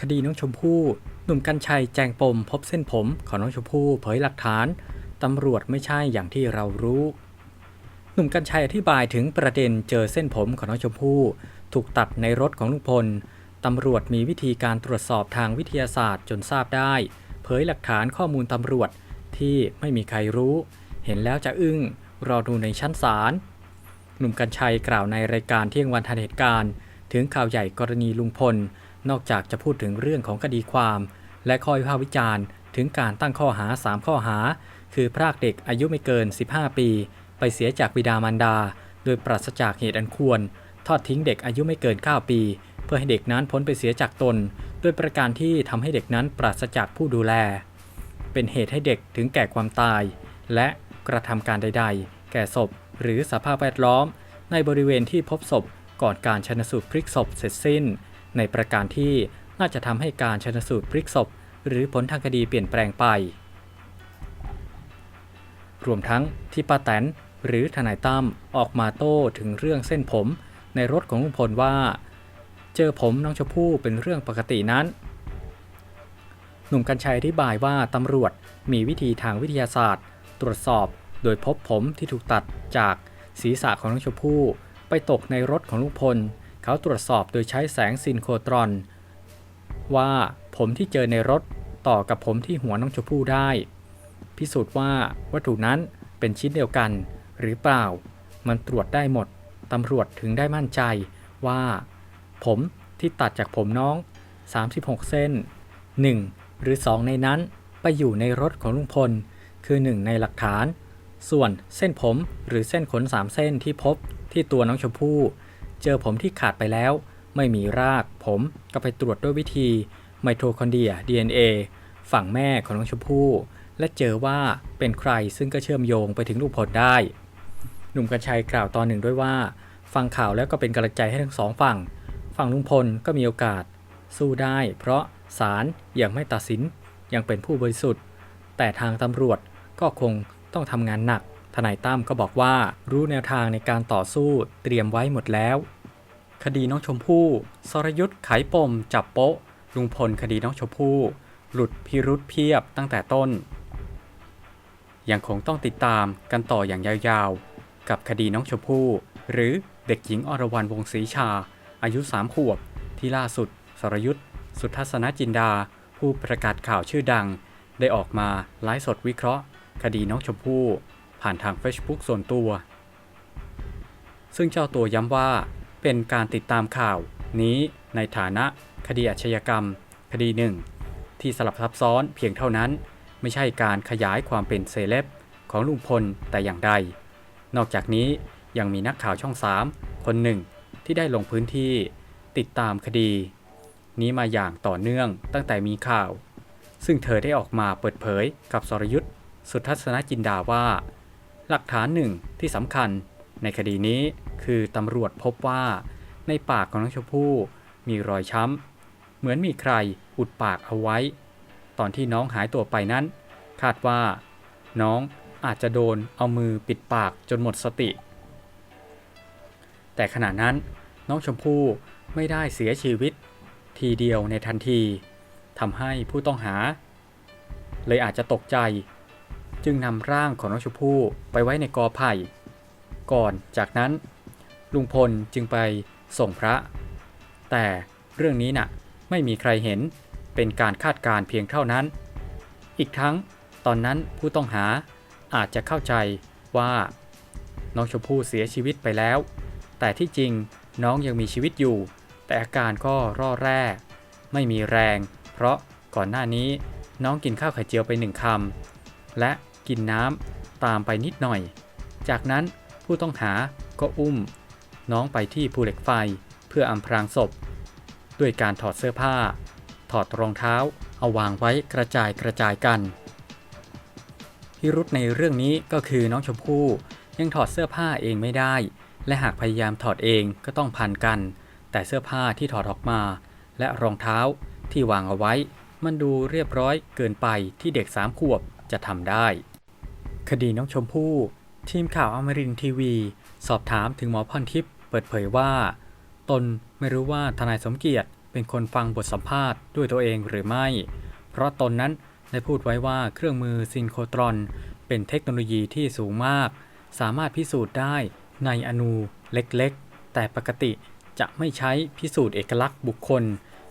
คดีน้องชมพู่ หนุ่มกัญชัยแจงปม พบเส้นผมของน้องชมพู่เผยหลักฐาน ตำรวจไม่ใช่อย่างที่เรารู้ หนุ่มกัญชัยอธิบายถึงประเด็นเจอเส้นผมของน้องชมพู่ ถูกตัดในรถของลุงพล ตำรวจมีวิธีการตรวจสอบทางวิทยาศาสตร์จนทราบได้ เผยหลักฐานข้อมูลตำรวจที่ไม่มีใครรู้ เห็นแล้วจะอึ้งรอดูในชั้นศาลหนุ่มกัญชัยกล่าวในรายการเที่ยงวันทันเหตุการณ์ ถึงข่าวใหญ่กรณีลุงพล นอกจากจะพูดถึงเรื่องของคดีความ และข้อวิพากษ์วิจารณ์ ถึงการตั้งข้อหา 3 ข้อหา คือพรากเด็กอายุไม่เกิน 15 ปี ไปเสียจากบิดามารดา โดยปราศจากเหตุอันควร ทอดทิ้งเด็กอายุไม่เกิน 9 ปี เพื่อให้เด็กนั้นพ้นไปเสียจากตน ด้วยประการที่ทำให้เด็กนั้นปราศจากผู้ดูแล เป็นเหตุให้เด็กถึงแก่ความตาย และกระทำการใด ๆ แก่ศพ หรือสภาพแวดล้อม ในบริเวณที่พบศพก่อนการชนสูตรพลิกศพเสร็จสิ้น ในประการที่น่าจะทำให้การชนสูตรพลิกศพ หรือผลทางคดีเปลี่ยนแปลงไป รวมทั้งที่ป้าแตนหรือทนายตั้มออกมาโต้ถึงเรื่องเส้นผม ในรถของลุงพลว่า เจอผมน้องชมพู่เป็นเรื่องปกตินั้น หนุ่มกัญชัยอธิบายว่าตำรวจมีวิธีทางวิทยาศาสตร์ ตรวจสอบโดยพบผมที่ถูกตัดจากศีรษะของน้องชมพู่ไปตกในรถของลุงพล เขาตรวจสอบโดยใช้แสงซินโครตรอน ว่าผมที่เจอในรถต่อกับผมที่หัวน้องชมพู่ได้ พิสูจน์ว่าวัตถุนั้นเป็นชิ้นเดียวกัน หรือเปล่า มันตรวจได้หมดตำรวจถึงได้มั่นใจว่า ผมที่ตัดจากผมน้อง 36 เส้น 1 หรือ 2 ในนั้นไปอยู่ในรถของลุงพล คือ 1 ในหลักฐาน ส่วนเส้นผมหรือเส้นขน 3 เส้นที่พบที่ตัวน้องชมพู่ เจอผมที่ขาดไปแล้ว ไม่มีราก ผมก็ไปตรวจด้วยวิธีไมโทคอนเดรีย DNA ฝั่งแม่ของน้องชมพู่ และเจอว่าเป็นใครซึ่งก็เชื่อมโยงไปถึงลูกพลได้ หนุ่มกัญชัยกล่าวตอนหนึ่งด้วยว่า ฟังข่าวแล้วก็เป็นกำลังใจให้ทั้งสองฝั่ง ฝั่งลุงพลก็มีโอกาส สู้ได้ เพราะศาลยังไม่ตัดสินยังเป็นผู้บริสุทธิ์ แต่ทางตำรวจก็คงต้องทำงานหนัก ทนายตั้มก็บอกว่ารู้แนวทางในการต่อสู้เตรียมไว้หมดแล้ว คดีน้องชมพู่สรยุทธ์ไขปม จับโป๊ะลุงพลคดีน้องชมพู่ หลุดพิรุษเพียบตั้งแต่ต้น ยังคงต้องติดตามกันต่ออย่างยาวๆ กับคดีน้องชมพู่ หรือเด็กหญิงอรวรรณวงศรีชา อายุ3ขวบ ที่ล่าสุด สรยุทธ์สุทัศนจินดา ผู้ประกาศข่าวชื่อดัง ได้ออกมาไลฟ์สดวิเคราะห์ คดีน้องชมพู่ ผ่านทาง Facebook ส่วนตัว ซึ่งเจ้าตัวย้ำว่าเป็นการติดตามข่าวนี้ในฐานะคดีอาชญากรรม คดีหนึ่ง ที่สลับซับซ้อนเพียงเท่านั้น ไม่ใช่การขยายความเป็นเซเลบของลุงพลแต่อย่างใด นอกจากนี้ยังมีนักข่าวช่อง 3 คนหนึ่งที่ได้ลงพื้นที่ติดตามคดี นี้มาอย่างต่อเนื่องตั้งแต่มีข่าว ซึ่งเธอได้ออกมาเปิดเผยกับสรยุทธ์สุทัศนจินดาว่า หลักฐานหนึ่งที่สำคัญในคดีนี้คือตำรวจพบว่า ในปากของน้องชมพู่มีรอยช้ำ เหมือนมีใครอุดปากเอาไว้ ตอนที่น้องหายตัวไปนั้น คาดว่า น้องอาจจะโดนเอามือปิดปากจนหมดสติ แต่ขณะนั้นน้องชมพู่ไม่ได้เสียชีวิต ทีเดียวในทันทีทำให้ผู้ต้องหา เลยอาจจะตกใจ จึงนำร่างของน้องชมพู่ไปไว้ในกอไผ่ ก่อนจากนั้นลุงพลจึงไปส่งพระ แต่เรื่องนี้น่ะไม่มีใครเห็นเป็นการคาดการณ์เพียงเท่านั้น อีกทั้งตอนนั้นผู้ต้องหาอาจจะเข้าใจว่าน้องชมพู่เสียชีวิตไปแล้ว แต่ที่จริงน้องยังมีชีวิตอยู่ แต่อาการก็ร่อแร่ ไม่มีแรง เพราะก่อนหน้านี้น้องกินข้าวไข่เจียวไปหนึ่งคำและ กินน้ำตามไปนิดหน่อย จากนั้นผู้ต้องหาก็อุ้ม น้องไปที่ภูเหล็กไฟเพื่ออำพรางศพ ด้วยการถอดเสื้อผ้า ถอดรองเท้า เอาวางไว้กระจายกระจายกันพิรุษในเรื่องนี้ก็คือน้องชมพู่ยังถอดเสื้อผ้าเองไม่ได้ และหากพยายามถอดเองก็ต้องพันกัน แต่เสื้อผ้าที่ถอดออกมา และรองเท้าที่วางเอาไว้ มันดูเรียบร้อยเกินไปที่เด็กสามขวบจะทำได้ คดีน้องชมพู่ ทีมข่าวอมรินทร์ทีวี สอบถามถึงหมอพรทิพย์เปิดเผยว่า ตนไม่รู้ว่าทนายสมเกียรติเป็นคนฟังบทสัมภาษณ์ด้วยตัวเองหรือไม่ เพราะตนนั้นได้พูดไว้ว่าเครื่องมือซินโครตรอน เป็นเทคโนโลยีที่สูงมาก สามารถพิสูจน์ได้ในอนูเล็กๆ แต่ปกติจะไม่ใช้พิสูจน์เอกลักษณ์บุคคล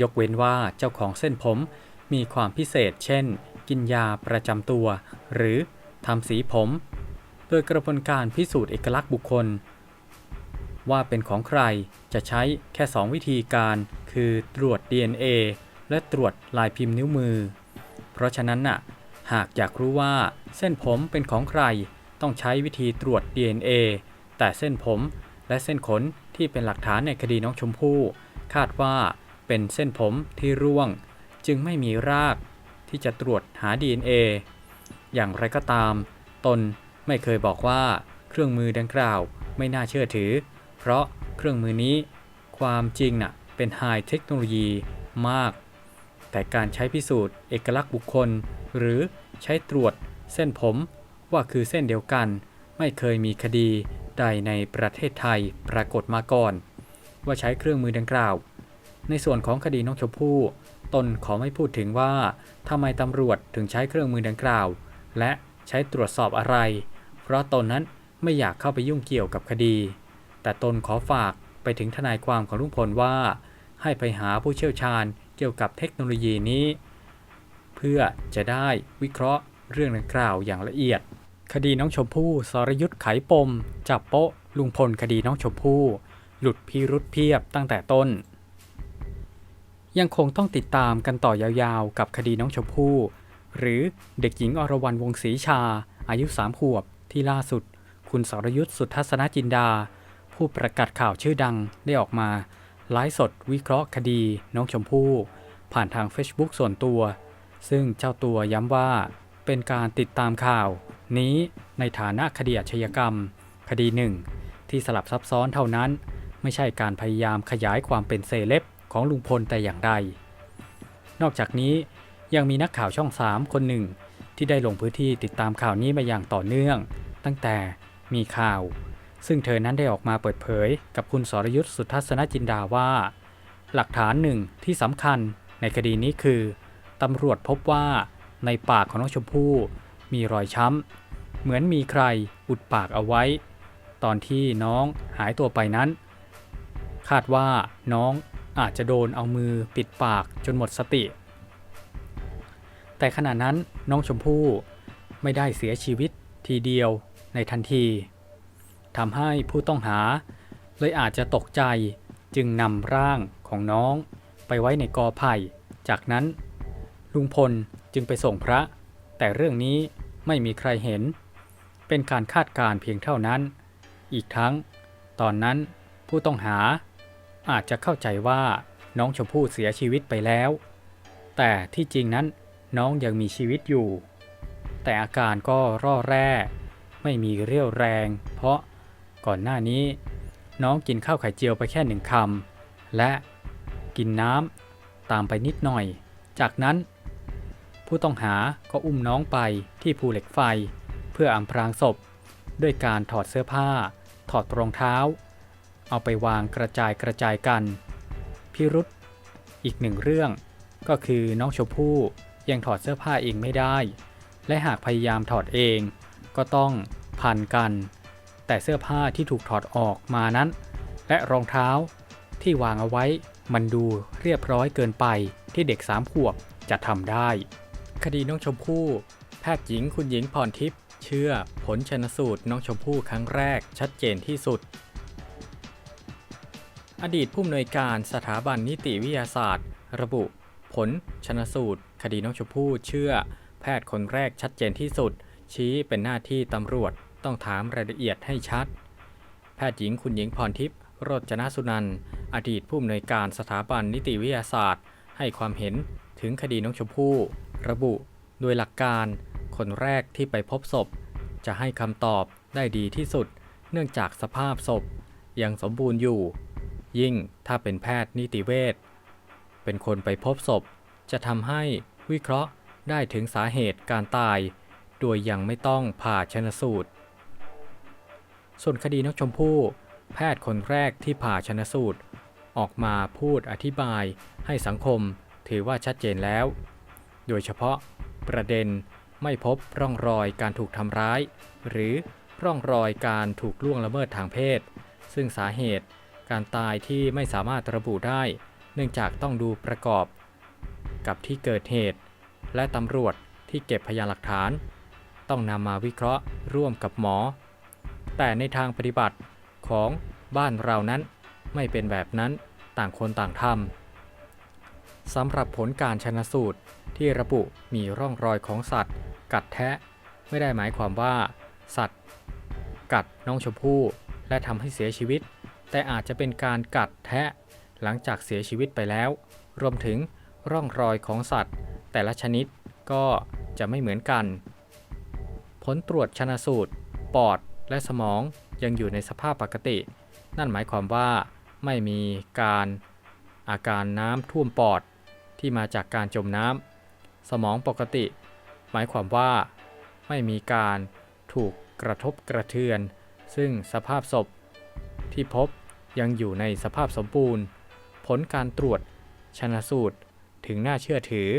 ยกเว้นว่าเจ้าของเส้นผมมีความพิเศษ เช่น กินยาประจำตัว หรือ ทำสีผม โดยกระบวนการพิสูจน์เอกลักษณ์บุคคล ว่าเป็นของใครจะใช้แค่ 2 วิธีการคือตรวจ DNA และตรวจลายพิมพ์นิ้วมือ เพราะฉะนั้นน่ะหากอยากรู้ว่าเส้นผมเป็นของใครต้องใช้วิธีตรวจ DNA แต่เส้นผมและเส้นขนที่เป็นหลักฐานในคดีน้องชมพู่ คาดว่าเป็นเส้นผมที่ร่วง จึงไม่มีรากที่จะตรวจหา DNA อย่างไรก็ตาม ตนไม่เคยบอกว่าเครื่องมือดังกล่าวไม่น่าเชื่อถือ เพราะเครื่องมือนี้ ความจริงน่ะเป็นไฮเทคโนโลยีมาก แต่การใช้พิสูจน์เอกลักษณ์บุคคล หรือใช้ตรวจเส้นผมว่าคือเส้นเดียวกัน ไม่เคยมีคดีใดในประเทศไทยปรากฏมาก่อน ว่าใช้เครื่องมือดังกล่าว ในส่วนของคดีน้องชมพู่ตนขอไม่พูดถึงว่าทำไมตำรวจถึงใช้เครื่องมือดังกล่าว และใช้ตรวจสอบอะไร เพราะตนนั้นไม่อยากเข้าไปยุ่งเกี่ยวกับคดี แต่ตนขอฝากไปถึงทนายความของลุงพลว่า ให้ไปหาผู้เชี่ยวชาญเกี่ยวกับเทคโนโลยีนี้ เพื่อจะได้วิเคราะห์เรื่องดังกล่าวอย่างละเอียด คดีน้องชมพู่สรยุทธ์ไขปม จับโป๊ะลุงพลคดีน้องชมพู่ หลุดพิรุษเพียบตั้งแต่ต้น ยังคงต้องติดตามกันต่อยาวๆ กับคดีน้องชมพู่ หรือเด็กหญิงอรวรรณวงศรีชา อายุ 3 ขวบ ที่ล่าสุด คุณสรยุทธ์สุทัศนจินดา ผู้ประกาศข่าวชื่อดังได้ออกมาไลฟ์สดวิเคราะห์คดี น้องชมพู่ ผ่านทาง Facebook ส่วนตัว ซึ่งเจ้าตัวย้ำว่า เป็นการติดตามข่าว นี้ในฐานะคดีอาชญากรรม คดีหนึ่งที่สลับซับซ้อนเท่านั้น ไม่ใช่การพยายามขยายความเป็นเซเลบของลุงพลแต่อย่างใดนอกจากนี้ ยังมีนักข่าวช่อง 3 คนหนึ่ง ที่ได้ลงพื้นที่ติดตามข่าวนี้มาอย่างต่อเนื่อง ตั้งแต่มีข่าว ซึ่งเธอนั้นได้ออกมาเปิดเผย กับคุณสรยุทธ์สุทัศนจินดาว่า หลักฐานหนึ่งที่สำคัญในคดีนี้คือตำรวจพบว่าในปากของน้องชมพู่มีรอยช้ำ เหมือนมีใครอุดปากเอาไว้ ตอนที่น้องหายตัวไปนั้น คาดว่าน้องอาจจะโดนเอามือปิดปากจนหมดสติ แต่ขณะนั้นน้องชมพู่ไม่ได้เสียชีวิตทีเดียวในทันทีทำให้ผู้ต้องหา เลยอาจจะตกใจจึงนำร่างของน้องไปไว้ในกอไผ่ จากนั้น ลุงพลจึงไปส่งพระ แต่เรื่องนี้ไม่มีใครเห็น เป็นการคาดการเพียงเท่านั้น อีกทั้ง ตอนนั้นผู้ต้องหาอาจจะเข้าใจว่าน้องชมพู่เสียชีวิตไปแล้ว แต่ที่จริงนั้น น้องยังมีชีวิตอยู่ แต่อาการก็ร่อแร่ ไม่มีเรี่ยวแรง เพราะก่อนหน้านี้ น้องกินข้าวไข่เจียวไปแค่หนึ่งคำและกินน้ำตามไปนิดหน่อย จากนั้น ผู้ต้องหาก็อุ้มน้องไปที่ภูเหล็กไฟ เพื่ออำพรางศพ ด้วยการถอดเสื้อผ้า ถอดรองเท้า เอาไปวางกระจายกระจายกัน พิรุษอีกหนึ่งเรื่องก็คือน้องชมพู่ ยังถอดเสื้อผ้าเองไม่ได้ และหากพยายามถอดเอง ก็ต้องพันกัน แต่เสื้อผ้าที่ถูกถอดออกมานั้น และรองเท้าที่วางเอาไว้มันดูเรียบร้อยเกินไปที่เด็กสามขวบจะทำได้ คดีน้องชมพู่ แพทย์หญิงคุณหญิงพรทิพย์เชื่อผลชนสูตรน้องชมพู่ครั้งแรกชัดเจนที่สุด อดีตผู้อำนวยการสถาบันนิติวิทยาศาสตร์ ระบุ ผลชนสูตร คดีน้องชมพู่เชื่อ แพทย์คนแรกชัดเจนที่สุด ชี้เป็นหน้าที่ตำรวจต้องถามรายละเอียดให้ชัด แพทย์หญิงคุณหญิงพรทิพย์โรจนสุนันท์อดีตผู้อำนวยการสถาบันนิติวิทยาศาสตร์ ให้ความเห็นถึงคดีน้องชมพู่ระบุ โดยหลักการ คนแรกที่ไปพบศพ จะให้คำตอบได้ดีที่สุด เนื่องจากสภาพศพ ยังสมบูรณ์อยู่ ยิ่งถ้าเป็นแพทย์นิติเวชเป็นคนไปพบศพ จะทำให้ วิเคราะห์ได้ถึงสาเหตุการตาย โดยยังไม่ต้องผ่าชนสูตร ส่วนคดีน้องชมพู่ แพทย์คนแรกที่ผ่าชนสูตร ออกมาพูดอธิบายให้สังคมถือว่าชัดเจนแล้ว โดยเฉพาะประเด็นไม่พบร่องรอยการถูกทำร้าย หรือร่องรอยการถูกล่วงละเมิดทางเพศ ซึ่งสาเหตุการตายที่ไม่สามารถระบุได้ เนื่องจากต้องดูประกอบ กับที่เกิดเหตุ และตำรวจที่เก็บพยานหลักฐาน ต้องนำมาวิเคราะห์ร่วมกับหมอ แต่ในทางปฏิบัติของบ้านเรานั้นไม่เป็นแบบนั้นต่างคนต่างทำสำหรับผลการชนะสูตรที่ระบุมีร่องรอยของสัตว์ กัดแทะ ไม่ได้หมายความว่า สัตว์ กัดน้องชมพู่และทำให้เสียชีวิต แต่อาจจะเป็นการกัดแทะหลังจากเสียชีวิตไปแล้ว รวมถึง ร่องรอยของสัตว์ แต่ละชนิดก็จะไม่เหมือนกัน ผลตรวจชนะสูตร ปอดและสมองยังอยู่ในสภาพปกติ นั่นหมายความว่าไม่มีการอาการน้ำท่วมปอดที่มาจากการจมน้ำสมองปกติ หมายความว่า ไม่มีการถูกกระทบกระเทือน ซึ่งสภาพศพที่พบยังอยู่ในสภาพสมบูรณ์ ผลการตรวจชนะสูตร ถึงน่าเชื่อถือ